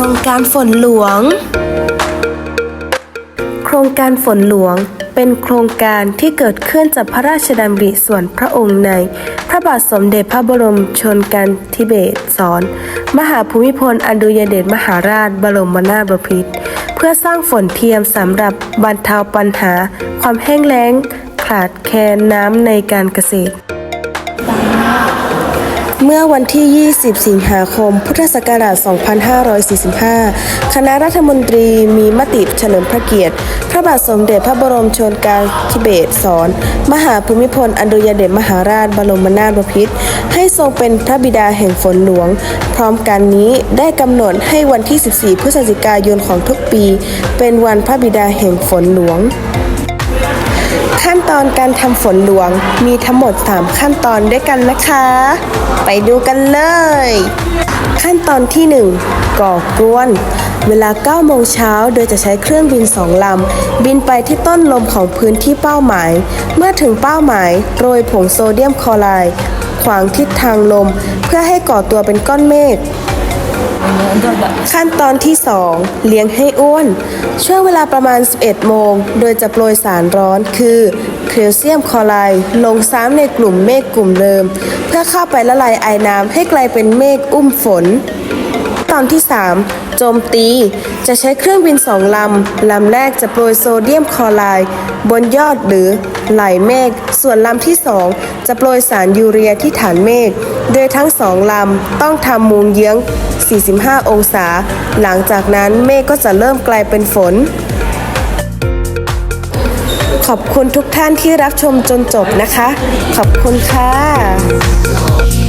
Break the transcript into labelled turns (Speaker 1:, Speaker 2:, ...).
Speaker 1: ครงการฝนหลวง โครงการฝนหลวงเป็นโครงการที่เกิดขึ้นจากพระราชดำริส่วนพระองค์ใน พระบาทสมเด็จพระบรมชนกันธิเบศรสอน มหาภูมิพลอดุยเดชมหาราชบรมนาถบพิตรเพื่อสร้างฝนเทียมสำหรับบรรเทาปัญหา ความแห้งแล้ง ขาดแคลนน้ำในการเกษตร เมื่อวันที่ 20 สิงหาคม พุทธศักราช 2545 คณะรัฐมนตรีมีมติเฉลิมพระเกียรติ พระบาทสมเด็จพระบรมชนกาธิเบศรสอน มหาภูมิพลอดุยเดชมหาราชบรมนาถบพิตรให้ทรงเป็นพระบิดาแห่งฝนหลวง พร้อมกันนี้ได้กำหนดให้วันที่ 14 พฤศจิกายนของทุกปี เป็นวันพระบิดาแห่งฝนหลวง ขั้นตอนการทำฝนหลวงมีทั้งหมด 3 ขั้นตอนด้วยกันนะคะ ไปดูกันเลย ขั้นตอนที่ 1 ก่อกรวนเวลา9โมงเช้า โดยจะใช้เครื่องบิน2ลำ บินไปที่ต้นลมของพื้นที่เป้าหมาย เมื่อถึงเป้าหมาย โรยผงโซเดียมคลอไรด์ขวางทิศทางลม เพื่อให้ก่อตัวเป็นก้อนเมฆ ขั้นตอนที่ 2 เลี้ยงให้อ้วน ช่วงเวลาประมาณ 11 โมง โดยจะโปรยสารร้อนคือแคลเซียมคลอไรด์ลงซ้ำในกลุ่มเมฆกลุ่มเดิม เพื่อเข้าไปละลายไอน้ำให้กลายเป็นเมฆอุ้มฝน ตอนที่ 3 โจมตี จะใช้เครื่องบินสองลำ ลำแรกจะโปรยโซเดียมคลอไรด์บนยอดหรือไหลเมฆ ส่วนลำที่ 2 จะโปรยสารยูเรียที่ฐานเมฆ โดยทั้งสองลำต้องทำมุมเยื้อง 45 องศา หลังจากนั้นเมฆก็จะเริ่มกลายเป็นฝน ขอบคุณทุกท่านที่รับชมจนจบนะคะ ขอบคุณค่ะ